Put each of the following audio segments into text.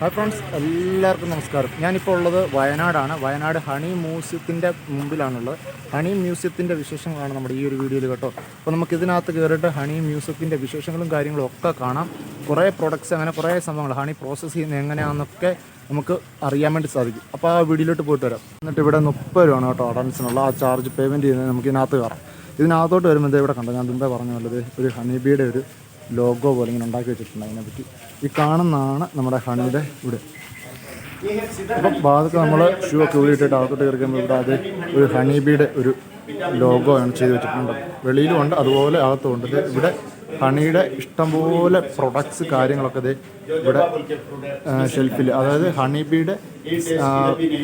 Hi friends എല്ലാവർക്കും നമസ്കാരം. ഞാനിപ്പോൾ ഉള്ളത് വയനാടാണ്. വയനാട് ഹണി മ്യൂസിയത്തിന്റെ മുമ്പിലാണുള്ളത്. ഹണി മ്യൂസിയത്തിന്റെ വിശേഷങ്ങളാണ് നമ്മുടെ ഈ ഒരു വീഡിയോയിൽ കേട്ടോ. അപ്പോൾ നമുക്ക് ഇതിനകത്ത് കയറിയിട്ട് ഹണി മ്യൂസിയത്തിന്റെ വിശേഷങ്ങളും കാര്യങ്ങളും ഒക്കെ കാണാം. കുറേ പ്രൊഡക്ട്സ് അങ്ങനെ കുറേ സംഭവങ്ങൾ. ഹണി പ്രോസസ്സ് ചെയ്യുന്നത് എങ്ങനെയാണെന്നൊക്കെ നമുക്ക് അറിയാൻ വേണ്ടി സാധിക്കും. അപ്പോൾ ആ വീഡിയോയിലോട്ട് പോയിട്ട് വരാം. എന്നിട്ട് ഇവിടെ മുപ്പത് രൂപയാണ് കേട്ടോ അഡൻസിനുള്ള ആ ചാർജ് പേയ്മെന്റ് ചെയ്യുന്നത് നമുക്ക് ഇതിനകത്ത് കയറാം ഇതിനകത്തോട്ട് വരുമ്പോൾ ഇവിടെ കണ്ടോ? ഞാൻ മുമ്പേ പറഞ്ഞ ഒരു ഒരു ഹണിബിയുടെ ഒരു ലോഗോ പോലെ ഇങ്ങനെ ഉണ്ടാക്കി വെച്ചിട്ടുണ്ട് അതിനെപ്പറ്റി. ഈ കാണുന്നതാണ് നമ്മുടെ ഹണ്ണിന്റെ ഇവിടെ. അപ്പം ഭാഗത്ത് നമ്മൾ ഷൂ ഒക്കെ ഊരിയിട്ടിട്ട് അകത്തോട്ട് കയറിക്കുമ്പോൾ ഇവിടെ അത് ഒരു ഹണീബിയുടെ ഒരു ലോഗോ ആണ് ചെയ്ത് വെച്ചിട്ടുണ്ട്. വെളിയിലും ഉണ്ട് അതുപോലെ അകത്തും ഉണ്ട്. ഇവിടെ ഹണിയുടെ ഇഷ്ടംപോലെ പ്രൊഡക്ട്സ് കാര്യങ്ങളൊക്കെ ഇത് ഇവിടെ ഷെൽഫിൽ അതായത് ഹണിബിയുടെ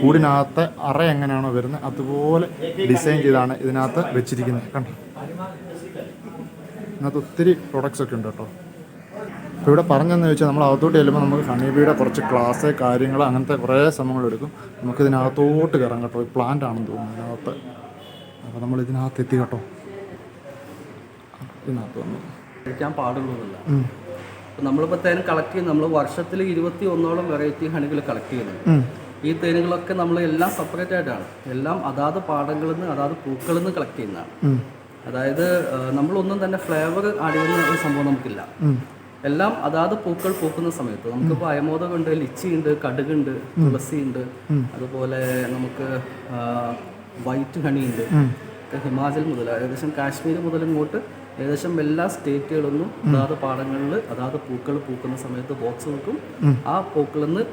കൂടിനകത്ത് അറ എങ്ങനെയാണോ വരുന്നത് അതുപോലെ ഡിസൈൻ ചെയ്താണ് ഇതിനകത്ത് വെച്ചിരിക്കുന്നത്. കണ്ടോ? ഇതിനകത്ത് ഒത്തിരി പ്രൊഡക്ട്സ് ഒക്കെ ഉണ്ട് കേട്ടോ. അപ്പോൾ ഇവിടെ പറഞ്ഞതെന്ന് ചോദിച്ചാൽ നമ്മൾ അകത്തോട്ട് ചെല്ലുമ്പോൾ നമുക്ക് ഹണിബിയുടെ കുറച്ച് ക്ലാസ് കാര്യങ്ങൾ അങ്ങനത്തെ കുറേ സംഭവങ്ങൾ എടുക്കും. നമുക്ക് ഇതിനകത്തോട്ട് കയറാം കേട്ടോ. പ്ലാന്റ് ആണെന്ന് തോന്നുന്നു ഇതിനകത്ത്. അപ്പോൾ നമ്മൾ ഇതിനകത്ത് എത്തി കേട്ടോ. ഇതിനകത്ത് വന്നു. കഴിക്കാൻ പാടുള്ളതല്ല. നമ്മളിപ്പോൾ തേൻ കളക്ട് ചെയ്യുന്നത് നമ്മൾ വർഷത്തിൽ ഇരുപത്തി ഒന്നോളം വെറൈറ്റി ഹണികൾ കളക്ട് ചെയ്യുന്നുണ്ട്. ഈ തേനുകളൊക്കെ നമ്മൾ എല്ലാം സെപ്പറേറ്റ് ആയിട്ടാണ്. എല്ലാം അതാത് പാടങ്ങളിൽ നിന്ന് അതാത് പൂക്കളിൽ നിന്ന് കളക്ട് ചെയ്യുന്നതാണ്. അതായത് നമ്മളൊന്നും തന്നെ ഫ്ലേവർ ആഡ് ചെയ്യുന്ന ഒരു സംഭവം നമുക്കില്ല. എല്ലാം അതാത് പൂക്കൾ പൂക്കുന്ന സമയത്ത് നമുക്കിപ്പോൾ അയമോദകമുണ്ട് ലിച്ചിയുണ്ട് കടുകുണ്ട് തുളസിയുണ്ട് അതുപോലെ നമുക്ക് വൈറ്റ് ഹണി ഉണ്ട് ഹിമാചൽ മുതൽ ഏകദേശം കാശ്മീർ മുതൽ ഇങ്ങോട്ട് ഏകദേശം എല്ലാ സ്റ്റേറ്റുകളൊന്നും അതാത് പാടങ്ങളിൽ അതാത് പൂക്കൾ പൂക്കുന്ന സമയത്ത് ബോക്സ് വെക്കും. ആ പൂക്കളിൽ നിന്ന്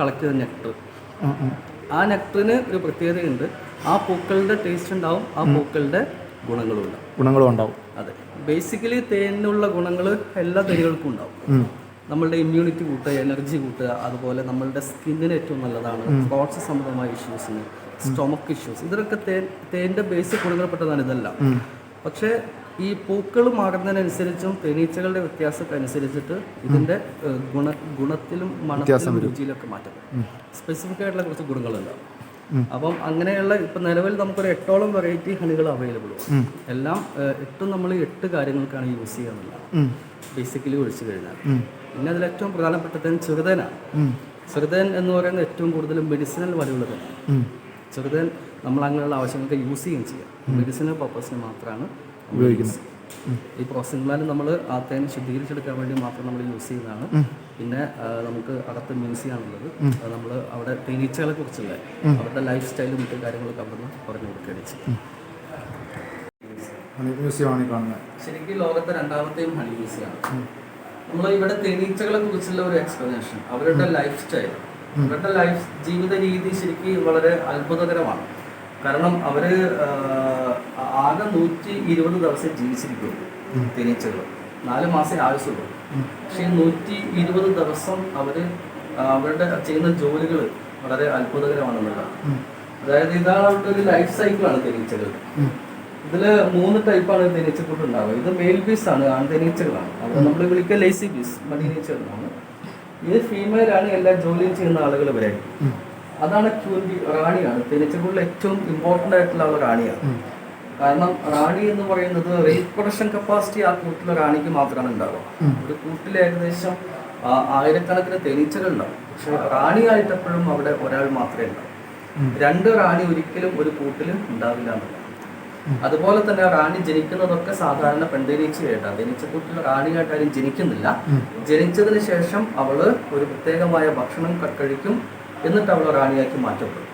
കളക്ട് ചെയ്ത നെക്ടർ. ആ നെക്ടറിന് ഒരു പ്രത്യേകതയുണ്ട്. ആ പൂക്കളുടെ ടേസ്റ്റ് ഉണ്ടാവും. ആ പൂക്കളുടെ ഗുണങ്ങളും ഉണ്ടാവും ഗുണങ്ങളും ഉണ്ടാവും. അതെ. ബേസിക്കലി തേനിനുള്ള ഗുണങ്ങൾ എല്ലാ തേനുകൾക്കും ഉണ്ടാവും. നമ്മളുടെ ഇമ്മ്യൂണിറ്റി കൂട്ടുക എനർജി കൂട്ടുക അതുപോലെ നമ്മളുടെ സ്കിന്നിന് ഏറ്റവും നല്ലതാണ്. സ്പോർട്സ് സംബന്ധമായ ഇഷ്യൂസിന് സ്റ്റൊമക്ക് ഇഷ്യൂസ് ഇതിനൊക്കെ തേൻ തേന്റെ ബേസിക് ഗുണങ്ങൾപ്പെട്ടതാണ് ഇതെല്ലാം. പക്ഷേ ഈ പൂക്കൾ മാറുന്നതിനനുസരിച്ചും തേനീച്ചകളുടെ വ്യത്യാസമൊക്കെ അനുസരിച്ചിട്ട് ഇതിന്റെ ഗുണ ഗുണത്തിലും മണത്തിലും രുചിയിലൊക്കെ മാറ്റം സ്പെസിഫിക് ആയിട്ടുള്ള കുറച്ച് ഗുണങ്ങളുണ്ടാവും അപ്പം അങ്ങനെയുള്ള ഇപ്പം നിലവിൽ നമുക്കൊരു എട്ടോളം വെറൈറ്റി ഹണികൾ അവൈലബിൾ എല്ലാം ഏഹ്, എട്ടും നമ്മൾ എട്ട് കാര്യങ്ങൾക്കാണ് യൂസ് ചെയ്യാന്നുള്ളത് ബേസിക്കലി ഒഴിച്ചു കഴിഞ്ഞാൽ. പിന്നെ അതിൽ ഏറ്റവും പ്രധാനപ്പെട്ടത് ചെറുതേനാണ് ചെറുതേൻ എന്ന് പറയുന്നത് ഏറ്റവും കൂടുതൽ മെഡിസിനൽ വലിയുള്ളത്. ചെറുതേൻ നമ്മൾ അങ്ങനെയുള്ള ആവശ്യങ്ങൾക്ക് യൂസ് ചെയ്യുകയും ചെയ്യാം. മെഡിസിനൽ പർപ്പസിന് മാത്രമാണ് ഉപയോഗിക്കുന്നത്. ഈ പ്രോസസ്സിംഗ് പ്ലാൻ നമ്മൾ ആ തേൻ ശുദ്ധീകരിച്ചെടുക്കാൻ വേണ്ടി മാത്രം നമ്മൾ യൂസ് ചെയ്യുന്നതാണ്. പിന്നെ നമുക്ക് അകത്ത് മ്യൂസിയം ആണുള്ളത് അത് നമ്മൾ അവിടെ തേനീച്ചകളെ കുറിച്ചുള്ള അവരുടെ ലൈഫ് സ്റ്റൈലും മറ്റു കാര്യങ്ങളൊക്കെ അവിടെ നിന്ന് പറഞ്ഞു കൊടുക്കുകയാണ് ചെയ്യുന്നത് ശരിക്കും ലോകത്തെ രണ്ടാമത്തെയും ഹണി മ്യൂസിയമാണ്. നമ്മൾ ഇവിടെ തേനീച്ചകളെ കുറിച്ചുള്ള ഒരു എക്സ്പ്ലനേഷൻ അവരുടെ ലൈഫ് സ്റ്റൈൽ അവരുടെ ലൈഫ് ജീവിത രീതി ശരിക്കും വളരെ അത്ഭുതകരമാണ്. കാരണം അവർ ആകെ നൂറ്റി ഇരുപത് ദിവസം ജീവിച്ചിരിക്കുന്നു തേനീച്ചകൾ നാല് മാസേ ആയുസുള്ളൂ പക്ഷേ നൂറ്റി ഇരുപത് ദിവസം അവർ അവരുടെ ചെയ്യുന്ന ജോലികൾ വളരെ അത്ഭുതകരമാണെന്നുള്ളതാണ് അതായത് ഇതാണ് അവരുടെ ഒരു ലൈഫ് സൈക്കിളാണ് തേനീച്ചകൾ ഇതിൽ മൂന്ന് ടൈപ്പാണ് തേനീച്ചക്കൂട്ട് ഉണ്ടാവുക ഇത് മെയിൽ ബീസ് ആണ് ആൺ തേനീച്ചകളാണ്. അത് നമ്മൾ വിളിക്കുക ലേസി ബീസ് മടിനീച്ചകളാണ് ഇത് ഫീമെയിൽ ആണ് എല്ലാ ജോലിയും ചെയ്യുന്ന ആളുകൾ വരെ അതാണ് ക്യൂൻ ബി റാണിയാണ്. തേനീച്ചക്കൂട്ടിൽ ഏറ്റവും ഇമ്പോർട്ടന്റ് ആയിട്ടുള്ള റാണിയാണ്. കാരണം റാണി എന്ന് പറയുന്നത് റീപ്രൊഡക്ഷൻ കപ്പാസിറ്റി ആ കൂട്ടിലെ റാണിക്ക് മാത്രമാണ് ഉണ്ടാവുക. ഒരു കൂട്ടിൽ ഏകദേശം ആയിരക്കണക്കിന് തെളിച്ചകൾ ഉണ്ടാവും. പക്ഷെ റാണിയായിട്ട് എപ്പോഴും അവിടെ ഒരാൾ മാത്രമേ ഉണ്ടാവും. രണ്ട് റാണി ഒരിക്കലും ഒരു കൂട്ടിൽ ഉണ്ടാവില്ല എന്നുള്ളത് അതുപോലെ തന്നെ റാണി ജനിക്കുന്നതൊക്കെ സാധാരണ പെൺതേനീച്ചയായിട്ടാണ്. തേനീച്ചക്കൂട്ടിൽ റാണിയായിട്ട് ആരും ജനിക്കുന്നില്ല ജനിച്ചതിന് ശേഷം അവൾ ഒരു പ്രത്യേകമായ ഭക്ഷണം കഴിക്കും. എന്നിട്ട് അവൾ റാണിയാക്കി മാറ്റപ്പെടും.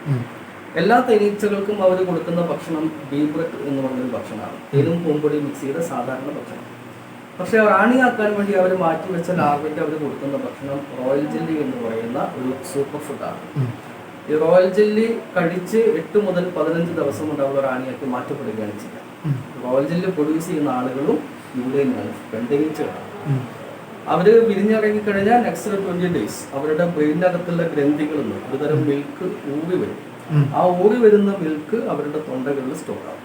എല്ലാ തേനീച്ചകൾക്കും അവർ കൊടുക്കുന്ന ഭക്ഷണം ബീബ്രറ്റ് എന്ന് പറഞ്ഞൊരു ഭക്ഷണമാണ്. തേനും പൂമ്പൊടി മിക്സിയുടെ ചെയ്ത സാധാരണ ഭക്ഷണം. പക്ഷെ റാണിയാക്കാൻ വേണ്ടി അവർ മാറ്റി വെച്ച ലാർവയ്ക്ക് അവർ കൊടുക്കുന്ന ഭക്ഷണം റോയൽ ജെല്ലി എന്ന് പറയുന്ന ഒരു സൂപ്പർ ഫുഡാണ് ഈ റോയൽ ജെല്ലി കഴിച്ച് എട്ട് മുതൽ പതിനഞ്ച് ദിവസം കൊണ്ട് അവർ റാണിയാക്കി മാറ്റപ്പെടുകയാണ് ചെയ്യുക റോയൽ ജെല്ലി പ്രൊഡ്യൂസ് ചെയ്യുന്ന ആളുകളും ഇവിടെ തന്നെയാണ് പെൺതേനീച്ചകളാണ് അവർ വിരിഞ്ഞിറങ്ങി കഴിഞ്ഞാൽ നെക്സ്റ്റ് ട്വന്റി ഡേയ്സ് അവരുടെ ബ്രെയിനിന്റെ അകത്തുള്ള ഗ്രന്ഥികളിൽ നിന്ന് ഒരുതരം മിൽക്ക് ഊറി വരും. ആ ഓടി വരുന്ന മിൽക്ക് അവരുടെ തൊണ്ടകളിൽ സ്റ്റോർ ആവും.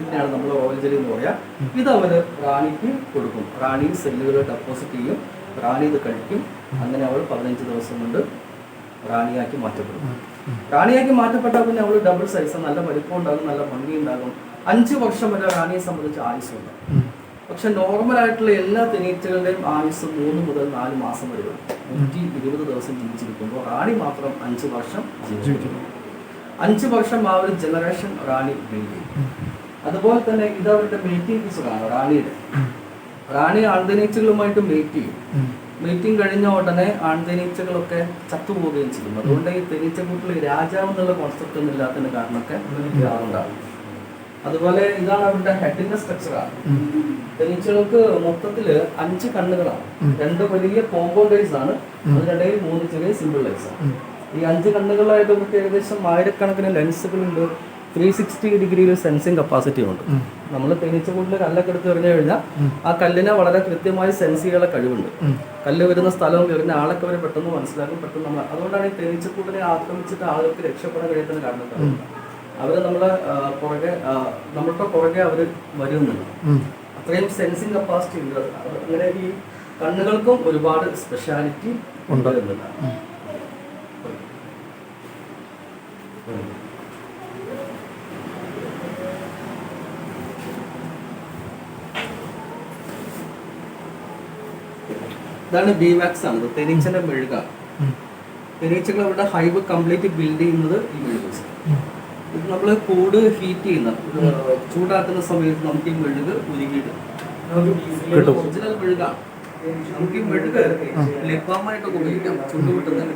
ഇതിനാണ് നമ്മൾ റോയൽ ജെല്ലി എന്ന് പറയാ. ഇത് അവർ റാണിക്ക് കൊടുക്കും. റാണി സെല്ലുകൾ ഡെപ്പോസിറ്റ് ചെയ്യും. റാണി ഇത് കഴിക്കും. അങ്ങനെ അവൾ പതിനഞ്ച് ദിവസം കൊണ്ട് റാണിയാക്കി മാറ്റപ്പെടും. റാണിയാക്കി മാറ്റപ്പെട്ടാൽ പിന്നെ അവൾ ഡബിൾ സൈസ് നല്ല വലിപ്പം ഉണ്ടാകും നല്ല ഭംഗി ഉണ്ടാകും. അഞ്ച് വർഷം വരെ റാണിയെ സംബന്ധിച്ച് ആയുസ്സുണ്ട് പക്ഷെ നോർമൽ ആയിട്ടുള്ള എല്ലാ തെനീറ്റുകളുടെയും ആയുസ് മൂന്ന് മുതൽ നാല് മാസം വരെ നൂറ്റി ഇരുപത് ദിവസം ജീവിച്ചിരിക്കുമ്പോൾ റാണി മാത്രം അഞ്ച് വർഷം ജീവിച്ചിരിക്കുന്നു. അഞ്ച് വർഷം ആ ഒരു ജനറേഷൻ റാണി ബിൽഡ് ചെയ്യും അതുപോലെ തന്നെ ഇത് അവരുടെ മീറ്റിംഗ് ഫീസറാണ് റാണിയുടെ. റാണി ആൺതേനീച്ചകളുമായിട്ട് മീറ്റ് ചെയ്യും മീറ്റിംഗ് കഴിഞ്ഞ ഉടനെ ആൺതേനീച്ചകളൊക്കെ ചത്തുപോവുകയും ചെയ്യും അതുകൊണ്ട് ഈ തേനീച്ചക്കൂട്ടിൽ രാജാവ് എന്നുള്ള കോൺസെപ്റ്റ് ഒന്നും ഇല്ലാത്തതിന് കാരണമൊക്കെ ഉണ്ടാകും അതുപോലെ ഇതാണ് അവരുടെ ഹെഡിന്റെ സ്ട്രക്ചറാണ് തേനീച്ചകൾക്ക് മൊത്തത്തിൽ അഞ്ച് കണ്ണുകളാണ്. രണ്ട് വലിയ കോമ്പൗണ്ടേഴ്സ് ആണ്. അതിനിടയിൽ മൂന്ന് ചെറിയ സിമ്പിൾ ലൈസ് ആണ്. ഈ അഞ്ച് കണ്ണുകളായിട്ട് നമുക്ക് ഏകദേശം ആയിരക്കണക്കിന് ലെൻസുകളുണ്ട്. ത്രീ സിക്സ്റ്റി ഡിഗ്രിയിൽ സെൻസിങ് കപ്പാസിറ്റി ഉണ്ട്. നമ്മൾ തേനീച്ച കൂടുതൽ കല്ലൊക്കെ എടുത്ത് എറിഞ്ഞു കഴിഞ്ഞാൽ ആ കല്ലിനെ വളരെ കൃത്യമായി സെൻസ് ചെയ്യാനുള്ള കഴിവുണ്ട് കല്ല് വരുന്ന സ്ഥലവും വരുന്ന ആളൊക്കെ അവരെ പെട്ടെന്ന് മനസ്സിലാക്കും പെട്ടെന്ന് നമ്മൾ അതുകൊണ്ടാണ് ഈ തേനീച്ചക്കൂട്ടിനെ ആക്രമിച്ചിട്ട് ആളുകൾക്ക് രക്ഷപ്പെടാൻ കഴിയത്തിന് കാരണം അവർ നമ്മളെ പുറകെ നമ്മളുടെ പുറകെ അവർ വരുന്നുണ്ട്. അത്രയും സെൻസിങ് കപ്പാസിറ്റി ഉണ്ട്. അങ്ങനെ ഈ കണ്ണുകൾക്കും ഒരുപാട് സ്പെഷ്യാലിറ്റി ഉണ്ട് എന്നുള്ളതാണ്. ഇതാണ് ബി വാക്സ് ആണ് തെനീച്ചന്റെ മെഴുകാണ് തേനീച്ചകൾ അവരുടെ ഹൈവ് കംപ്ലീറ്റ് ബിൽഡ് ചെയ്യുന്നത് ഈ മെഴുക് വെച്ച്. ഇത് നമ്മൾ കൂട് ഹീറ്റ് ചെയ്യുന്ന ചൂടാക്കുന്ന സമയത്ത് നമുക്ക് ഈ മെഴുക് ഉരുകിയിട്ട്. ഒറിജിനൽ മെഴുകാണ് നമുക്ക് ഈ മെഴുക് ലിപ്പാമായിട്ടൊക്കെ ഉപയോഗിക്കാം. ചുണ്ടുപൊട്ടുന്നതിന്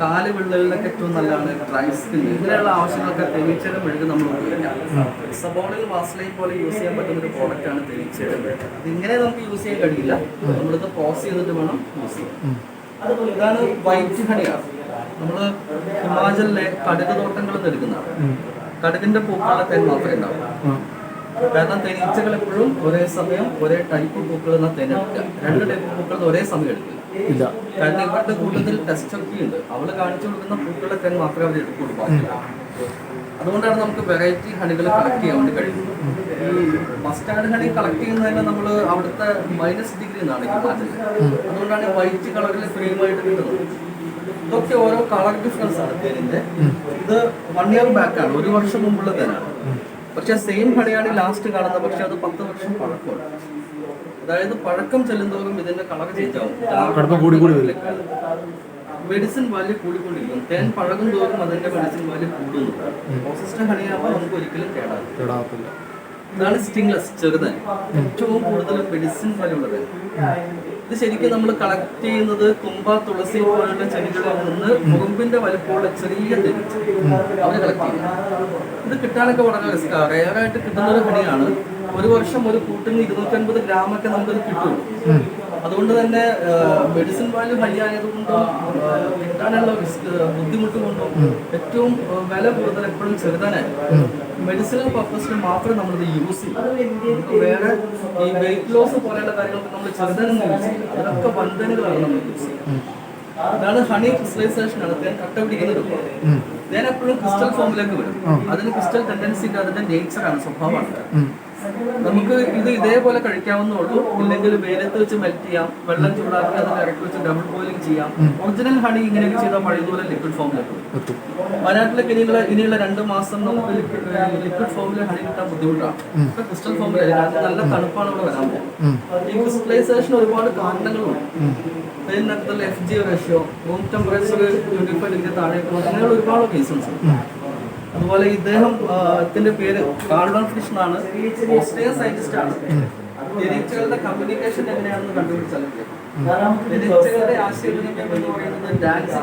കാൽ വിള്ളലിനൊക്കെ ഏറ്റവും നല്ലതാണ് ഡ്രൈ സ്കിൻ ഇങ്ങനെയുള്ള ആവശ്യങ്ങളൊക്കെ തേനീച്ചയുടെ മെഴുക് നമ്മൾ ഉപയോഗിക്കാം സബോണിൽ വാസ്ലൈൻ പോലെ യൂസ് ചെയ്യാൻ പറ്റുന്ന ഒരു പ്രോഡക്റ്റ് ആണ് തേനീച്ചയുടെ മെഴുക്. ഇങ്ങനെ നമുക്ക് യൂസ് ചെയ്യാൻ കഴിയില്ല. നമ്മളിത് പ്രോസ് ചെയ്തിട്ട് വേണം യൂസ് ചെയ്യാൻ. അതുപോലെ ഇതാണ് വൈറ്റ് ഹണിയാണ് നമ്മൾ ഹിമാചലിലെ കടുക് തോട്ടങ്ങളിൽ നിന്ന് എടുക്കുന്നതാണ് കടുകിന്റെ പൂക്കളുടെ തേൻ മാത്രമേ ഉണ്ടാവും. കാരണം തേനീച്ചകൾ എപ്പോഴും ഒരേ സമയം ഒരേ ടൈപ്പ് പൂക്കൾ എന്ന തേൻ എടുക്കുക. രണ്ട് ടൈപ്പ് പൂക്കൾ ഒരേ സമയം എടുക്കില്ല ഇല്ല. കാരണം ഇവരുടെ കൂട്ടത്തിൽ ടെസ്റ്റ് ഒക്കെ ഉണ്ട്. അവൾ കാണിച്ചു കൊടുക്കുന്ന പൂക്കളുടെ തേൻ മാത്രമേ അവർ എടുക്കുള്ളൂ അതുകൊണ്ടാണ് നമുക്ക് വെറൈറ്റി ഹണികൾ കളക്ട് ചെയ്യാൻ വേണ്ടി കഴിയുന്നത്. ഈ മസ്റ്റാർഡ് ഹണി കളക്ട് ചെയ്യുന്നതിന് നമ്മൾ അവിടുത്തെ മൈനസ് ഡിഗ്രി എന്നാണ് ഹിമാചലിൽ അതുകൊണ്ടാണ് വൈറ്റ് കളറിൽ ക്രീമായിട്ട് കിട്ടുന്നത്. ഇതൊക്കെ ഓരോ കളർ ഡിഫറൻസ് ആണ് തേനിന്റെ. ഇത് വൺ ഇയർ ബാക്ക് ആണ്. ഒരു വർഷം മുമ്പുള്ള തേനാണ്. പക്ഷെ സെയിം ഹണിയാണ് ലാസ്റ്റ് കാണുന്നത്. പക്ഷെ അത് പത്ത് വർഷം പഴക്കമാണ്. അതായത് പഴക്കം ചെല്ലുന്തോറും ഇതിന്റെ കളർ ചേഞ്ച് ആവും. കടുപ്പം കൂടി കൂടി വരും. മെഡിസിൻ വാല്യൂ കൂടിക്കൊണ്ടിരിക്കും. തേൻ പഴകും തോറും അതിന്റെ മെഡിസിൻ വാല്യൂ കൂടുന്നു. പ്രോസസ്ഡ് ഹണിയാകുമ്പോൾ നമുക്ക് ഒരിക്കലും കേടാകും കേടാകത്തില്ല ഇതാണ് സ്റ്റിംഗ്ലെസ് ചെറുതൻ ഏറ്റവും കൂടുതൽ മെഡിസിൻ വാല്യൂ ഉള്ളത്. ഇത് ശരിക്കും നമ്മൾ കളക്ട് ചെയ്യുന്നത് കുമ്പ തുളസി പോലുള്ള ചെടികളിൽ നിന്ന് മുറുമ്പിന്റെ വലുപ്പമുള്ള ചെറിയ തെരിച്ച് അവർ കളക്ട് ചെയ്യുന്നത് ഇത് കിട്ടാനൊക്കെ വളരെ റിസ്ക് റെയറായിട്ട് കിട്ടുന്ന ഒരു ഹണിയാണ് ഒരു വർഷം ഒരു കൂട്ടിന് ഇരുന്നൂറ്റൻപത് ഗ്രാമൊക്കെ നമുക്കത് കിട്ടും. അതുകൊണ്ട് തന്നെ മെഡിസിൻ വാല്യൂ ഹൈ ആയതുകൊണ്ടും കിട്ടാനുള്ള ബുദ്ധിമുട്ട് കൊണ്ടും ഏറ്റവും വില കൂടുതൽ എപ്പോഴും ചെറുതാനായി മെഡിസിനൽ പർപ്പസിന് മാത്രം നമ്മളിത് യൂസ് ചെയ്യും. വേറെ ഈ വെയിറ്റ് ലോസ് പോലെയുള്ള കാര്യങ്ങൾക്ക് നമ്മൾ ചെറുതനൊന്നും യൂസ് ചെയ്യും. അതിനൊക്കെ വൻതനുകളാണ് നമ്മൾ യൂസ് ചെയ്യുന്നത് അതാണ് ഹണി ക്രിസ്റ്റലൈസേഷൻ ആണ് തേൻ കട്ട പിടിക്കുന്നത് രൂപം തേൻ എപ്പോഴും ക്രിസ്റ്റൽ ഫോമിലേക്ക് വരും. അതിന് ക്രിസ്റ്റൽ ടെൻഡൻസിന്റെ അതിന്റെ നേച്ചറാണ് സ്വഭാവമാണ്. നമുക്ക് ഇത് ഇതേപോലെ കഴിക്കാവുന്നേ ഉള്ളൂ. ഇല്ലെങ്കിൽ വെയിലത്ത് വെച്ച് മെൽറ്റ് ചെയ്യാം. വെള്ളം ചൂടാക്കി അത് ഇറക്കി വെച്ച് ഡബിൾ ബോയിലിംഗ് ചെയ്യാം. ഒറിജിനൽ ഹണി ഇങ്ങനെയൊക്കെ ചെയ്താൽ പഴയതുപോലെ ലിക്വിഡ് ഫോം വരും എത്തും. വയനാട്ടിലേക്ക് ഇനിയുള്ള ഇനിയുള്ള രണ്ട് മാസം നമുക്ക് ലിക്വിഡ് ഫോമിൽ ഹണി കിട്ടാൻ ബുദ്ധിമുട്ടാണ്. ഇപ്പൊ ക്രിസ്റ്റൽ ഫോമിൽ നല്ല തണുപ്പാണ് ഇവിടെ വരാൻ പോകുന്നത്. ഈ ക്രിസ്റ്റലൈസേഷൻ ഒരുപാട് കാരണങ്ങളുണ്ട്. F G ratio room temperature twenty five degree താഴേക്ക്. അങ്ങനെയുള്ള ഒരുപാട് റീസൺസ് ഉണ്ട്. അതുപോലെ ഇദ്ദേഹം ഇതിന്റെ പേര് കാർഡോൺ ഫിഷ് എന്നാണ് ഓസ്ട്രിയൻ സയന്റിസ്റ്റ് ആണ്. തേനീച്ചകളുടെ കമ്മ്യൂണിക്കേഷൻ എങ്ങനെയാണെന്ന് കണ്ടുപിടിച്ചല്ലേ തേനീച്ചകളുടെ ആശയവിനിമയം എന്ന് പറയുന്നത് ഡാൻസ്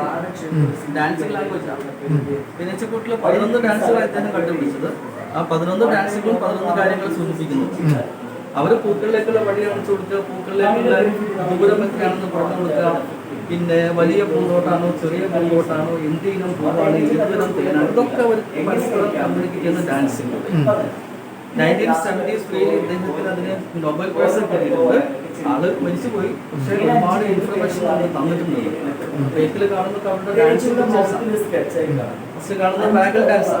ഡാൻസിംഗ് ലാംഗ്വേജ് ആണ്. തേനീച്ചക്കൂട്ടിൽ പതിനൊന്ന് ഡാൻസുകൾ അദ്ദേഹം കണ്ടുപിടിച്ചത്. ആ പതിനൊന്ന് ഡാൻസുകളും പതിനൊന്ന് കാര്യങ്ങൾ സൂചിപ്പിക്കുന്നു. അവർ പൂക്കളിലേക്കുള്ള വഴി കാണിച്ചു കൊടുക്കുക പൂക്കളിലേക്കുള്ള ദൂരം എത്രയാണെന്ന് പറഞ്ഞു കൊടുക്കുക. പിന്നെ വലിയ പൂന്തോട്ടാണോ ചെറിയ പൂന്തോട്ടാണോ എന്ത് ഇനം പൂവാണ് ഏതുതരം തേനാണ് ഇതൊക്കെ അവർ പരസ്പരം communicate dancing nineteen seventies feel ഇദ്ദേഹത്തിന് അതിന് നൊബൽ പ്രൈസ് കിട്ടിയിട്ടുണ്ട്. മരിച്ചു പോയി പക്ഷേ ഒരുപാട് ഇൻഫർമേഷൻ ആണ് തന്നിട്ടുണ്ട്. ബേക്കിൽ കാണുന്ന അവരുടെ ഡാൻസ് കാണുന്ന ബാഗൽ ഡാൻസ്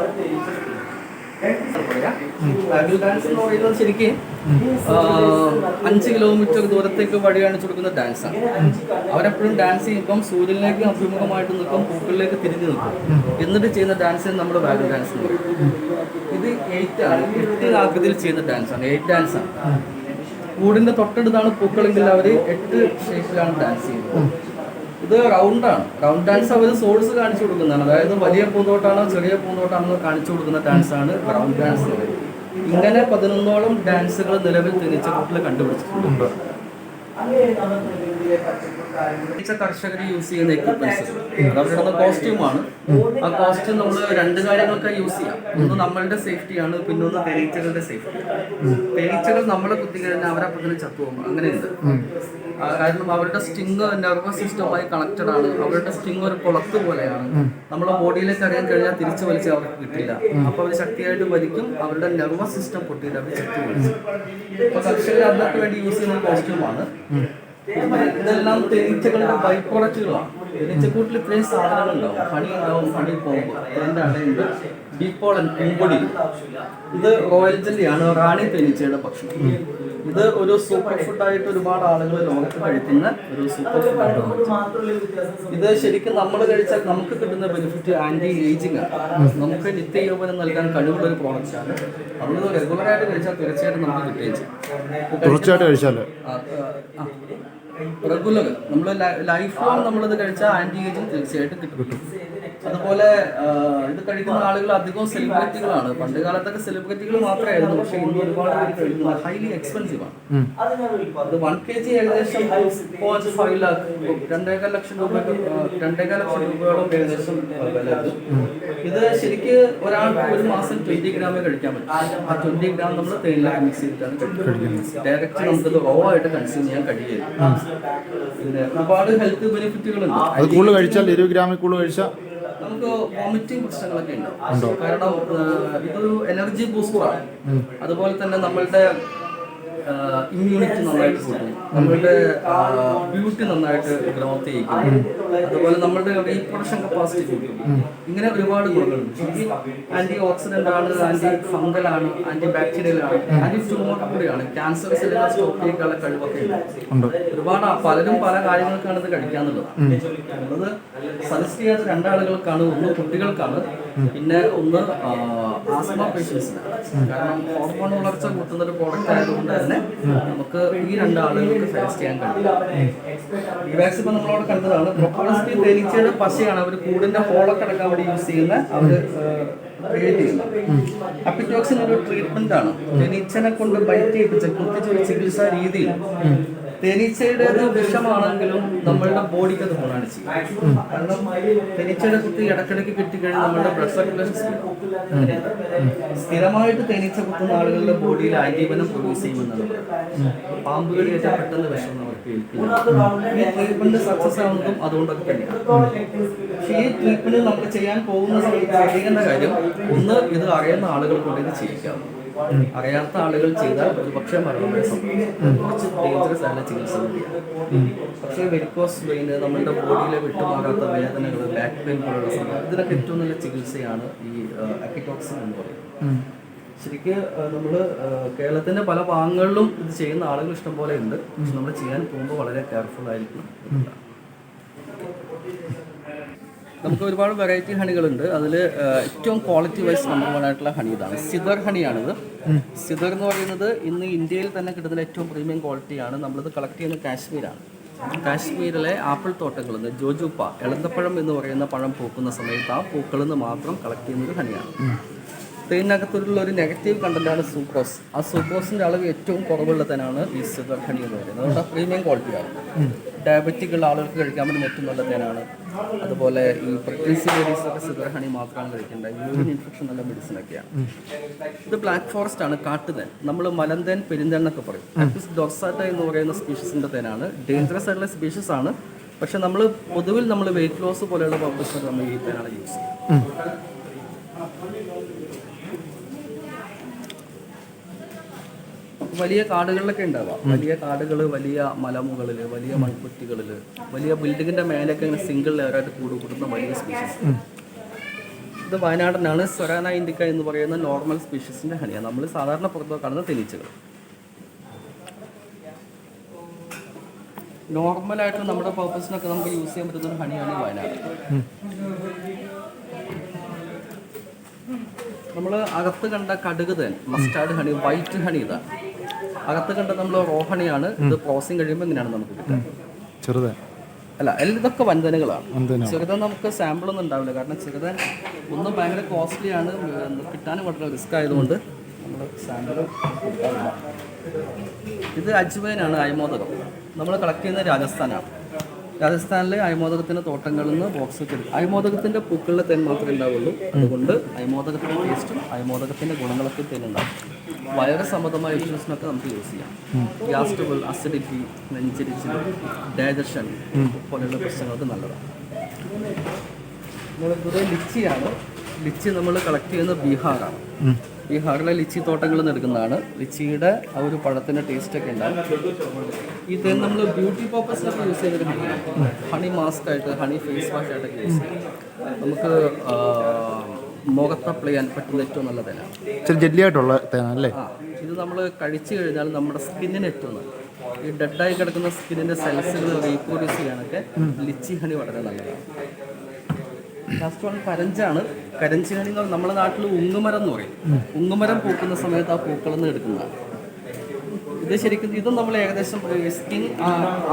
ഡാൻസ് എന്ന് പറയുന്നത് ശരിക്കും അഞ്ച് കിലോമീറ്റർ ദൂരത്തേക്ക് വഴി കാണിച്ചു കൊടുക്കുന്ന ഡാൻസാണ് അവരെപ്പോഴും ഡാൻസ് ചെയ്യുമ്പം സൂര്യനിലേക്ക് അഭിമുഖമായിട്ട് നിൽക്കും പൂക്കളിലേക്ക് തിരിഞ്ഞു നിൽക്കും. എന്നിട്ട് ചെയ്യുന്ന ഡാൻസ് നമ്മൾ ബാഗൽ ഡാൻസ് എന്ന് പറയും ഇത് എയ്റ്റ് ആണ്. എട്ട് ആകൃതിയിൽ ചെയ്യുന്ന ഡാൻസാണ് എയ്റ്റ് ഡാൻസ് ആണ്. കൂടിന്റെ തൊട്ടടുത്താണ് പൂക്കളെങ്കിൽ അവർ എട്ട് ഷേപ്പിലാണ് ഡാൻസ് ചെയ്യുന്നത്. ഇത് റൗണ്ടാണ്. റൗണ്ട് ഡാൻസ് അവർ സോഴ്സ് കാണിച്ചു കൊടുക്കുന്നതാണ്. അതായത് വലിയ പൂന്തോട്ടാണോ ചെറിയ പൂന്തോട്ടാണോ കാണിച്ചു കൊടുക്കുന്ന ഡാൻസ് ആണ് റൗണ്ട് ഡാൻസ്. ഇങ്ങനെ പതിനൊന്നോളം ഡാൻസുകൾ നിലവിൽ തിരിച്ചു കൂട്ടിൽ കണ്ടുപിടിച്ചിട്ടുണ്ട്. കർഷകർ യൂസ് ചെയ്യുന്ന എക്യുപ്മെന്റ്സ് കോസ്റ്റ്യൂം കോസ്റ്റ്യൂമാണ് ആ കോസ്റ്റ്യൂം നമ്മൾ രണ്ട് കാര്യങ്ങൾക്ക് യൂസ് ചെയ്യാം. ഒന്ന് നമ്മളുടെ സേഫ്റ്റിയാണ് പിന്നെ ഒന്ന് തേനീച്ചകളുടെ സേഫ്റ്റി തേനീച്ചകൾ നമ്മളെ കുത്തി കഴിഞ്ഞാൽ അവരപ്പം തന്നെ ചത്തുപോകും അങ്ങനെയുണ്ട്. കാരണം അവരുടെ സ്റ്റിങ് നെർവസ് സിസ്റ്റവുമായി കണക്റ്റഡ് ആണ്. അവരുടെ സ്റ്റിങ് ഒരു കുളത്ത് പോലെയാണ്. നമ്മളെ ബോഡിയിലേക്ക് അറിയാൻ കഴിഞ്ഞാൽ തിരിച്ചു വലിച്ച് അവർക്ക് കിട്ടില്ല. അപ്പൊ അവർ ശക്തിയായിട്ട് വലിക്കും. അവരുടെ നെർവസ് സിസ്റ്റം പൊട്ടിയിട്ട് അവർ ചത്തു വലിച്ചു അപ്പൊ കർഷകർ അതിനൊക്കെ വേണ്ടി യൂസ് ചെയ്യുന്ന കോസ്റ്റ്യൂമാണ് ഇതെല്ലാം തേനീച്ചകളുടെ ബൈ പ്രോഡക്റ്റുകളാണ് തേനീച്ചക്കൂട്ടിൽ ഇത്രയും സാധനങ്ങൾ ഉണ്ടാവും ഹണി ഉണ്ടാവും പണി പോകുമ്പോൾ അതിന്റെ അടയുണ്ട്. ബീപ്പോളൻ കുമ്പൊടി. ഇത് റോയൽ ജെല്ലിയാണ്. റാണി തേനീച്ചയുടെ ഭക്ഷണം. ഇത് ഒരു സൂപ്പർ ഫുഡായിട്ട് ഒരുപാട് ആളുകൾ ലോകത്ത് കഴിക്കുന്ന ഒരു സൂപ്പർ ഫുഡായിട്ട് ഇത് ശരിക്കും നമ്മൾ കഴിച്ചാൽ നമുക്ക് കിട്ടുന്ന ബെനിഫിറ്റ് ആന്റി ഏജിങ് ആണ്. നമുക്ക് നിത്യ യൗവനം നൽകാൻ കഴിവുള്ള ഒരു പ്രോഡക്റ്റ് ആണ്. നമ്മളിത് റെഗുലറായിട്ട് കഴിച്ചാൽ തീർച്ചയായിട്ടും നമുക്ക് കിട്ടുകയും ചെയ്യും. തീർച്ചയായിട്ടും കഴിച്ചാൽ റെഗുലർ നമ്മൾ ലൈഫ് ലോങ് നമ്മളിത് കഴിച്ചാൽ ആന്റി ഏജിങ് തീർച്ചയായിട്ടും കിട്ടും. അതുപോലെ ഇത് കഴിക്കുന്ന ആളുകൾ അധികവും സെലിബ്രിറ്റികളാണ് പണ്ട് കാലത്തൊക്കെ സെലിബ്രിറ്റികൾ മാത്രമായിരുന്നു. പക്ഷെ ഇന്ന് ഒരുപാട് പേര് കഴിക്കുന്നത് ഹൈലി എക്സ്പെൻസീവ് ആണ്. അത് വൺ കെ ജി ഏകദേശം ഫൈവ് ലാക്ക് രണ്ടേകാൽ ലക്ഷം രൂപ രണ്ടേകാൽ ലക്ഷം രൂപയോളം ഏകദേശം വില ഉണ്ട്. ഇത് ശരിക്ക് ഒരാൾക്ക് ഒരു മാസം ട്വന്റി ഗ്രാമേ കഴിക്കാൻ പറ്റും. ആ ട്വന്റി ഗ്രാം നമ്മൾ തേനിലാക്കി മിക്സ് ചെയ്തിട്ടാണ് ഡയറക്റ്റ് നമുക്കത് റോ ആയിട്ട് കൺസ്യൂം ചെയ്യാൻ കഴിയില്ല ഇതിന് ഒരുപാട് ഹെൽത്ത് ബെനിഫിറ്റുകളുണ്ട് അത് കൂടുതൽ കഴിച്ചാൽ ഇരുപത് ഗ്രാമിൽ കൂടുതൽ കഴിച്ചാൽ നമുക്ക് വോമിറ്റിംഗ് പ്രശ്നങ്ങളൊക്കെ ഉണ്ട്. കാരണം ഇതൊരു എനർജി ബൂസ്റ്ററാണ് അതുപോലെ തന്നെ നമ്മളുടെ ഇമ്മ്യൂണിറ്റി നന്നായിട്ട് കൂട്ടും. നമ്മളുടെ ബ്യൂട്ടി നന്നായിട്ട് ഗ്രോത്ത് ചെയ്യിക്കും. അതുപോലെ നമ്മളുടെ റീപ്രൊഡക്ഷൻ കപ്പാസിറ്റി കൂട്ടും. ഇങ്ങനെ ഒരുപാട് ഗുണങ്ങളുണ്ട്. ആന്റി ഓക്സിഡന്റ് ആണ് ആന്റി ഫംഗൽ ആണ് ആന്റി ബാക്ടീരിയൽ ആണ് ആന്റി ട്യൂമർ കൂടിയാണ്. ക്യാൻസർ സെല്ലുകൾ സ്റ്റോപ്പ് ചെയ്യാനുള്ള കഴിവൊക്കെ ഉണ്ട്. ഒരുപാട് പലരും പല കാര്യങ്ങൾക്കാണ് ഇത് കഴിക്കാന്നുള്ളത്. സജസ്റ്റ് ചെയ്യാത്ത രണ്ടാളുകൾക്കാണ് ഒന്ന് കുട്ടികൾക്കാണ്. പിന്നെ ഒന്ന് ആസ്മ പേഷ്യൻസിന് കാരണം ഹോർമോൺ വളർച്ച കൂട്ടുന്ന ഒരു പ്രോഡക്റ്റ് ആയതുകൊണ്ട് തന്നെ നമുക്ക് ഈ രണ്ടാളുകൾക്ക് സജസ്റ്റ് ചെയ്യാൻ കഴിയും. ഈ വാക്സിൻ ഇപ്പൊ നമ്മളവിടെ കണ്ടതാണ്. പ്രൊപ്പോളസ്റ്റി തേനീച്ചയുടെ പശയാണ് അവർ കൂടിന്റെ ഹോളൊക്കെ അടക്കം അവിടെ യൂസ് ചെയ്യുന്ന അവർ ക്രിയേറ്റ് ചെയ്യുന്നത്. അപ്പിറ്റോക്സിൻ ഒരു ട്രീറ്റ്മെന്റ് ആണ്. തേനീച്ചനെ കൊണ്ട് ബൈറ്റ് ചെയ്യിപ്പിച്ച കുത്തിച്ച ഒരു ചികിത്സാ രീതിയിൽ തേനീച്ചയുടേത് വിഷമാണെങ്കിലും നമ്മളുടെ ബോഡിക്ക് അത് ഗുണമാണ് ചെയ്യുക. കാരണം തേനീച്ചയുടെ കുത്തി ഇടക്കിടയ്ക്ക് കിട്ടിക്കഴിഞ്ഞാൽ നമ്മുടെ ബ്ലഡ് സർക്കുലേഷൻ സ്ഥിരമായിട്ട് തേനീച്ച കുത്തുന്ന ആളുകളുടെ ബോഡിയിൽ ആന്റിബനം പ്രൊഡ്യൂസ് ചെയ്യുമെന്നാണ് പാമ്പുകൾ ഏറ്റവും പെട്ടെന്ന് വിഷം അവർക്ക് ഈ ട്രീറ്റ്മെന്റ് സക്സസ് ആവുന്നതും അതുകൊണ്ടൊക്കെ തന്നെയാണ്. പക്ഷേ ഈ ട്രീറ്റ്മെന്റ് നമ്മൾ ചെയ്യാൻ പോകുന്ന സമയത്ത് ശ്രദ്ധിക്കേണ്ട കാര്യം ഒന്ന് ഇത് അറിയുന്ന ആളുകൾ കൊണ്ട് ഇത് ചെയ്യിക്കാം അറിയാത്ത ആളുകൾ ചെയ്താൽ ഒരു പക്ഷേ മരണം വരെ സംഭവിക്കും കുറച്ച് ഡേഞ്ചറസ് ആയ ചികിത്സ പക്ഷേ വെരിക്കോസ് വെയിൻ നമ്മുടെ ബോഡിയിലെ വിട്ടുമാറാത്ത വേദനകൾ ബാക്ക് പെയിൻ പോലുള്ള സംഭവം ഇതിനൊക്കെ ഏറ്റവും നല്ല ചികിത്സയാണ് ഈ അക്കിറ്റോക്സിൻ എന്ന് പറയുന്നത്. ശരിക്ക് നമ്മൾ കേരളത്തിന്റെ പല ഭാഗങ്ങളിലും ഇത് ചെയ്യുന്ന ആളുകൾ ഇഷ്ടം പോലെ ഉണ്ട്. പക്ഷെ നമ്മൾ ചെയ്യാൻ പോകുമ്പോൾ വളരെ കെയർഫുൾ ആയിരിക്കണം. നമുക്ക് ഒരുപാട് വെറൈറ്റി ഹണികളുണ്ട്. അതിൽ ഏറ്റവും ക്വാളിറ്റി വൈസ് നമ്പർ വൺ ആയിട്ടുള്ള ഹണി ഇതാണ്. സിദർ ഹണിയാണിത്. സിദർ എന്ന് പറയുന്നത് ഇന്ന് ഇന്ത്യയിൽ തന്നെ കിട്ടുന്ന ഏറ്റവും പ്രീമിയം ക്വാളിറ്റിയാണ് നമ്മളിത് കളക്ട് ചെയ്യുന്നത് കാശ്മീരാണ്. കാശ്മീരിലെ ആപ്പിൾ തോട്ടങ്ങളിൽ നിന്ന് ജോജുപ്പ എളന്തപ്പഴം എന്ന് പറയുന്ന പഴം പൂക്കുന്ന സമയത്ത് ആ പൂക്കളിൽ നിന്ന് മാത്രം കളക്ട് ചെയ്യുന്ന ഒരു ഹണിയാണ്. തേനിനകത്തുള്ള ഒരു നെഗറ്റീവ് കണ്ടന്റാണ് സൂക്രോസ് ആ സൂക്രോസിന്റെ അളവ് ഏറ്റവും കുറവുള്ളതിനാണ് ഈ സിദർ ഹണി എന്ന് പറയുന്നത്. അതുകൊണ്ട് പ്രീമിയം ക്വാളിറ്റിയാണ് ഡയബറ്റിക് ഉള്ള ആളുകൾക്ക് കഴിക്കാൻ പറ്റുന്ന ഏറ്റവും നല്ല തേനാണ്. അതുപോലെ ഈ പ്രഗ്നൻസി ലേഡീസൊക്കെ സുഗർഹണി ഹണി മാത്രമാണ് കഴിക്കേണ്ടത്. യൂറിൻ ഇൻഫെക്ഷൻ നല്ല മെഡിസിൻ ഒക്കെയാണ്. ഇത് ബ്ലാക്ക് ഫോറസ്റ്റ് ആണ് കാട്ടുതേൻ. നമ്മൾ മലന്തേൻ പെരിന്തേൻ എന്നൊക്കെ പറയും. ആപ്പിസ് ഡോർസാറ്റ എന്ന് പറയുന്ന സ്പീഷീസിന്റെ തേനാണ്. ഡേഞ്ചറസ് ആയിട്ടുള്ള സ്പീഷീസ് ആണ്. പക്ഷെ നമ്മൾ പൊതുവിൽ നമ്മൾ വെയിറ്റ് ലോസ് പോലെയുള്ള പർപ്പസിന് നമ്മൾ ഈ തേനാണ് യൂസ് ചെയ്യുന്നത്. വലിയ കാടുകളിലൊക്കെ ഉണ്ടാവാം. വലിയ കാടുകൾ വലിയ മലമുകളിൽ വലിയ മൺകുറ്റികളിൽ വലിയ ബിൽഡിങ്ങിന്റെ മേലൊക്കെ ഇങ്ങനെ സിംഗിൾ ലെയറായിട്ട് കൂട് കൂടുന്ന വലിയ സ്പീഷീസ് ഇത് വയനാടിനാണ് സ്വരാന ഇന്ത്യക്ക എന്ന് പറയുന്ന നോർമൽ സ്പീഷീസിന്റെ ഹണിയ നമ്മൾ സാധാരണ പുറത്തോ കാണുന്ന തേനീച്ചകൾ. നോർമലായിട്ട് നമ്മുടെ പർപ്പസിനൊക്കെ നമുക്ക് യൂസ് ചെയ്യാൻ പറ്റുന്ന ഒരു ഹണിയാണ് വയനാട്. നമ്മൾ അകത്ത് കണ്ട കടുക് തേൻ മസ്റ്റാർഡ് ഹണി വൈറ്റ് ഹണി ഇതാണ് അകത്ത് കണ്ട നമ്മൾ റോഹണിയാണ്. ഇത് പ്രോസിങ് കഴിയുമ്പോൾ ഇങ്ങനെയാണ് നമുക്ക് കിട്ടുക. ചെറുത്. അല്ല ഇതൊക്കെ വൻതനകളാണ് ചെറുതൻ നമുക്ക് സാമ്പിൾ ഒന്നും ഉണ്ടാവില്ല. കാരണം ചെറുതൻ ഒന്നും ഭയങ്കര കോസ്റ്റ്ലി ആണ്. കിട്ടാനും വളരെ റിസ്ക് ആയതുകൊണ്ട് നമ്മൾ സാമ്പിൾ ഇത് അജ്വൈനാണ് അയമോദകം. നമ്മൾ കളക്ട് ചെയ്യുന്ന രാജസ്ഥാനാണ്. രാജസ്ഥാനിലെ അയമോദകത്തിന്റെ തോട്ടങ്ങളിൽ നിന്ന് ബോക്സ് വെച്ചെടുക്കും അയമോദകത്തിന്റെ പൂക്കളിലെ തേൻ മാത്രമേ ഉണ്ടാവുള്ളൂ. അതുകൊണ്ട് അയമോദകത്തിന്റെ ടേസ്റ്റും അയമോദകത്തിന്റെ ഗുണങ്ങളൊക്കെ തേനുണ്ടാവും വയറ് സംബന്ധമായ ഇഷ്യൂസിനൊക്കെ നമുക്ക് യൂസ് ചെയ്യാം. ഗ്യാസ് ട്രബിൾ അസിഡിറ്റി നെഞ്ചരിച്ചിൽ ഡൈജഷൻ പോലെയുള്ള പ്രശ്നങ്ങൾക്ക് നല്ലതാണ്. നമ്മളിവിടെ ലിച്ചിയാണ് ലിച്ചി നമ്മൾ കളക്ട് ചെയ്യുന്നത് ബീഹാറാണ്. ബീഹാറിലെ ലിച്ചി തോട്ടങ്ങളിൽ നിന്ന് എടുക്കുന്നതാണ്. ലിച്ചിയുടെ ആ ഒരു പഴത്തിന്റെ ടേസ്റ്റ് ഒക്കെ ഉണ്ടാവും തേൻ നമ്മൾ ബ്യൂട്ടി പർപ്പസിനൊക്കെ യൂസ് ചെയ്തിട്ട് ഹണി മാസ്ക് ആയിട്ട് ഹണി ഫേസ് വാഷ് ആയിട്ടൊക്കെ യൂസ് ചെയ്യാം. നമുക്ക് മുഖത്ത് അപ്ലൈ ചെയ്യാൻ പറ്റുന്ന ഏറ്റവും നല്ല തേന ഇച്ചിരി ജെല്ലിയായിട്ടുള്ള തേനല്ലേ ആ ഇത് നമ്മൾ കഴിച്ചു കഴിഞ്ഞാൽ നമ്മുടെ സ്കിന്നിന് ഏറ്റവും നല്ലത്. ഈ ഡെഡായി കിടക്കുന്ന സ്കിന്നിന്റെ സെൽസുകൾ റീപ്രൊഡ്യൂസ് ചെയ്യാനൊക്കെ ലിച്ചി ഹണി വളരെ നല്ലതാണ്. ലാസ്റ്റ് വൺ കരഞ്ചാണ്. കരഞ്ചി ഹണി എന്ന് പറഞ്ഞാൽ നമ്മുടെ നാട്ടിൽ ഉങ്ങുമരം എന്ന് പറയും. ഉങ്ങുമരം പൂക്കുന്ന സമയത്ത് ആ പൂക്കളിൽ നിന്ന് എടുക്കുന്നതാണ് ഇത് ശരിക്കും ഇതും നമ്മൾ ഏകദേശം സ്കിൻ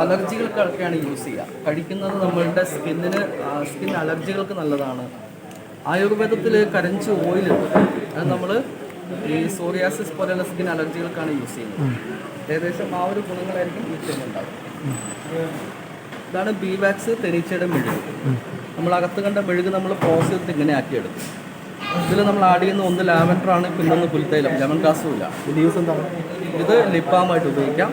അലർജികൾക്കൊക്കെയാണ് യൂസ് ചെയ്യുക. കഴിക്കുന്നത് നമ്മളുടെ സ്കിന്നിന് സ്കിൻ അലർജികൾക്ക് നല്ലതാണ്. ആയുർവേദത്തിൽ കരഞ്ച് ഓയിലുണ്ട് അത് നമ്മൾ ഈ സോറിയാസിസ് പോലെയുള്ള സ്കിൻ അലർജികൾക്കാണ് യൂസ് ചെയ്യുന്നത്. ഏകദേശം ആ ഒരു ഗുണങ്ങളായിരിക്കും ഉണ്ടാവും ഇതാണ് ബി വാക്സ് തെനീച്ചയുടെ മെഴുക്. നമ്മൾ അകത്ത് കണ്ട മെഴുക് നമ്മൾ പ്രോസസ് ചെയ്ത് ഇങ്ങനെ ആക്കിയെടുക്കും. ഇതിൽ നമ്മൾ ആഡ് ചെയ്യുന്ന ഒന്ന് ലാവൻഡർ ആണ് പിന്നൊന്ന് പുൽത്തൈലം ലെമൺ ഗ്രാസും ഇല്ല. ഇത് ലിപ്പാമായിട്ട് ഉപയോഗിക്കാം.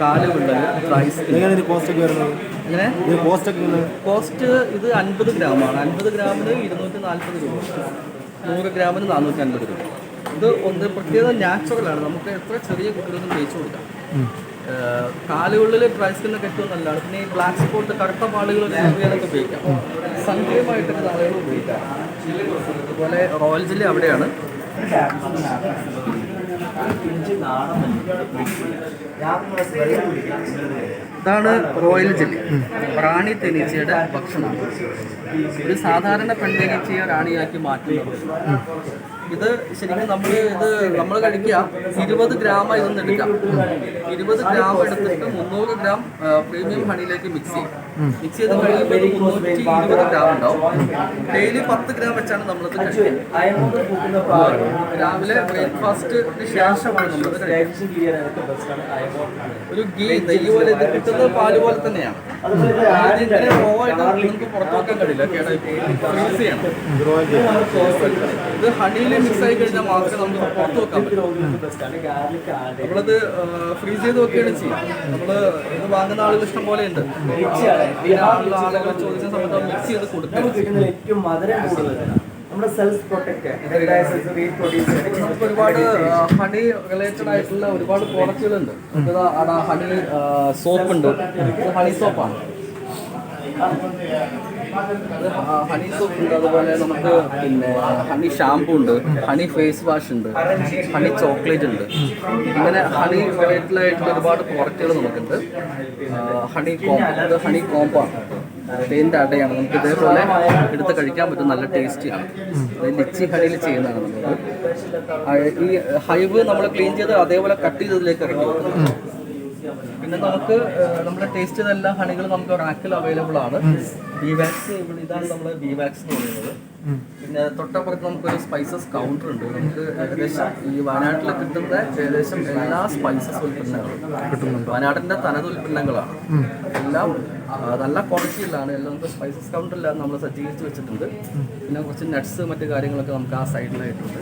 കാൽ വിള്ളൽ സ്കിൻ എങ്ങനെയാണ് ഇത് കോസ്റ്റ് ഒക്കെ വരുന്നത്? അങ്ങനെ ഇത് കോസ്റ്റ് ഒക്കെ കോസ്റ്റ് ഇത് അൻപത് ഗ്രാമാണ് അൻപത് ഗ്രാമിന് ഇരുന്നൂറ്റി നാൽപ്പത് രൂപ. നൂറ് ഗ്രാമിന് നാനൂറ്റി അൻപത് രൂപ. ഇത് ഒന്ന് പ്രത്യേകത നാച്ചുറലാണ് നമുക്ക് എത്ര ചെറിയ കുട്ടികൾക്കും തേച്ച് കൊടുക്കാം. കാലുകളിൽ ഡ്രൈ സ്കിന്നൊക്കെ ഏറ്റവും നല്ലതാണ്. പിന്നെ ഈ ബ്ലാക്ക് സ്പോട്ട് കറുത്ത പാളുകൾ ചെയ്യാനൊക്കെ ഉപയോഗിക്കാം. സൺക്രീമായിട്ടൊക്കെ ധാരാളം ഉപയോഗിക്കാം. അതുപോലെ റോയൽ ജില്ല അവിടെയാണ്. ഇതാണ് റോയൽ ജെല്ലി. റാണി തേനീച്ചയുടെ ഭക്ഷണമാണ് ഒരു സാധാരണ പെൺതേനീച്ചയെ റാണിയാക്കി മാറ്റുന്നത്. ഇത് ശരിക്കും നമ്മൾ ഇത് നമ്മൾ കഴിക്കുക. ഇരുപത് ഗ്രാം ഇതൊന്ന് എടുക്കാം. ഇരുപത് ഗ്രാം എടുത്തിട്ട് മുന്നൂറ് ഗ്രാം പ്രീമിയം ഹണിയിലേക്ക് മിക്സ് ചെയ്യും. മിക്സ് ചെയ്ത് കഴിയുമ്പോൾ മുന്നൂറ്റി ഇരുപത് ഗ്രാം ഉണ്ടാവും. ഡെയിലി പത്ത് ഗ്രാം വെച്ചാണ് നമ്മളിത് കഴിക്കുക. രാവിലെ ബ്രേക്ക്ഫാസ്റ്റിന് ശേഷമാണ് നമ്മളിത് കഴിക്കുക. ഒരു ഗീ നെയ്യ് പോലെ ഇത് കിട്ടുന്നത് പാൽ പോലെ തന്നെയാണ്. ഇത് ഇങ്ങനെ റോവായിട്ട് നമുക്ക് പുറത്തു വെക്കാൻ കഴിയില്ല. കേടായി ഫ്രീസ് ചെയ്യണം. ഇത് ഹണിയിൽ മിക്സ് ആയി കഴിഞ്ഞാൽ മാത്രമേ നമുക്ക് പുറത്തു വെക്കാൻ പറ്റൂ. നമ്മളത് ഫ്രീസ് ചെയ്ത് വെക്കുകയാണ് ചെയ്യുക നമ്മൾ ഇത് വാങ്ങുന്ന ആളുകൾ ഇഷ്ടം പോലെ ഉണ്ട് ഈ ആളുകൾ ആളുകൾ ചോദിച്ച സമയത്ത് മിക്സ് ചെയ്ത് കൊടുക്കുക ഏറ്റവും മധുരം കൂടുതലാണ് നമ്മുടെ സെൽഫ് പ്രൊട്ടക്ട് നമുക്ക് ഒരുപാട് ഹണി റിലേറ്റഡ് ആയിട്ടുള്ള ഒരുപാട് പ്രോഡക്റ്റുകളുണ്ട് ഹണി സോപ്പ് ഉണ്ട്. ഹണി സോപ്പാണ് ഹണി സോപ്പ് ഉണ്ട് അതുപോലെ നമുക്ക് പിന്നെ ഹണി ഷാംപൂ ഉണ്ട് ഹണി ഫേസ് വാഷ് ഉണ്ട് ഹണി ചോക്ലേറ്റ് ഉണ്ട്. ഇങ്ങനെ ഹണി റിലേറ്റഡ് ആയിട്ടുള്ള ഒരുപാട് പ്രോഡക്റ്റുകൾ നമുക്കുണ്ട്. ഹണി കോംബ് ഇത് ഹണി കോമ്പാണ് തേന്റെ അടയാണ്. നമുക്ക് ഇതേപോലെ എടുത്ത് കഴിക്കാൻ പറ്റും. നല്ല ടേസ്റ്റിയാണ് ലിച്ചി ഹണിയിൽ ചെയ്യുന്നതാണ് നമുക്ക്. ഈ ഹൈവ് നമ്മൾ ക്ലീൻ ചെയ്ത് അതേപോലെ കട്ട് ചെയ്തതിലേക്ക് ഇറക്കി പിന്നെ നമുക്ക് നമ്മുടെ ടേസ്റ്റ് ചെയ്ത ഹണികൾ നമുക്ക് റാക്കിൽ അവൈലബിൾ ആണ്. ബി വാക്സ് ഇവിടെ ഇതാണ് നമ്മുടെ ബി വാക്സ് എന്ന് പറയുന്നത് പിന്നെ തൊട്ടപ്പുറത്ത് നമുക്കൊരു സ്പൈസസ് കൗണ്ടർ ഉണ്ട്. നമുക്ക് ഏകദേശം ഈ വയനാട്ടിൽ കിട്ടുന്ന ഏകദേശം എല്ലാ സ്പൈസസ് ഉൽപ്പന്നങ്ങളും. വയനാടിന്റെ തനത് ഉൽപ്പന്നങ്ങളാണ്. എല്ലാം നല്ല ക്വാളിറ്റിയിലാണ് എല്ലാം നമുക്ക് സ്പൈസസ് കൗണ്ടറിലാണ് നമ്മൾ സജ്ജീകരിച്ച് വെച്ചിട്ടുണ്ട്. പിന്നെ കുറച്ച് നട്ട്സ് മറ്റു കാര്യങ്ങളൊക്കെ നമുക്ക് ആ സൈഡിലായിട്ടുണ്ട്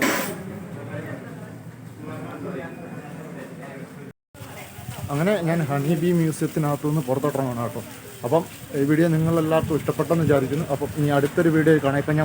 അങ്ങനെ ഞാൻ ഹണി ബി മ്യൂസിയത്തിനകത്തുനിന്ന് പുറത്തോട്ടിറങ്ങണം കേട്ടോ. അപ്പം ഈ വീഡിയോ നിങ്ങളെല്ലാവർക്കും ഇഷ്ടപ്പെട്ടെന്ന് വിചാരിക്കുന്നു. അപ്പം ഇനി അടുത്തൊരു വീഡിയോ കാണാം. ഇപ്പം ഞാൻ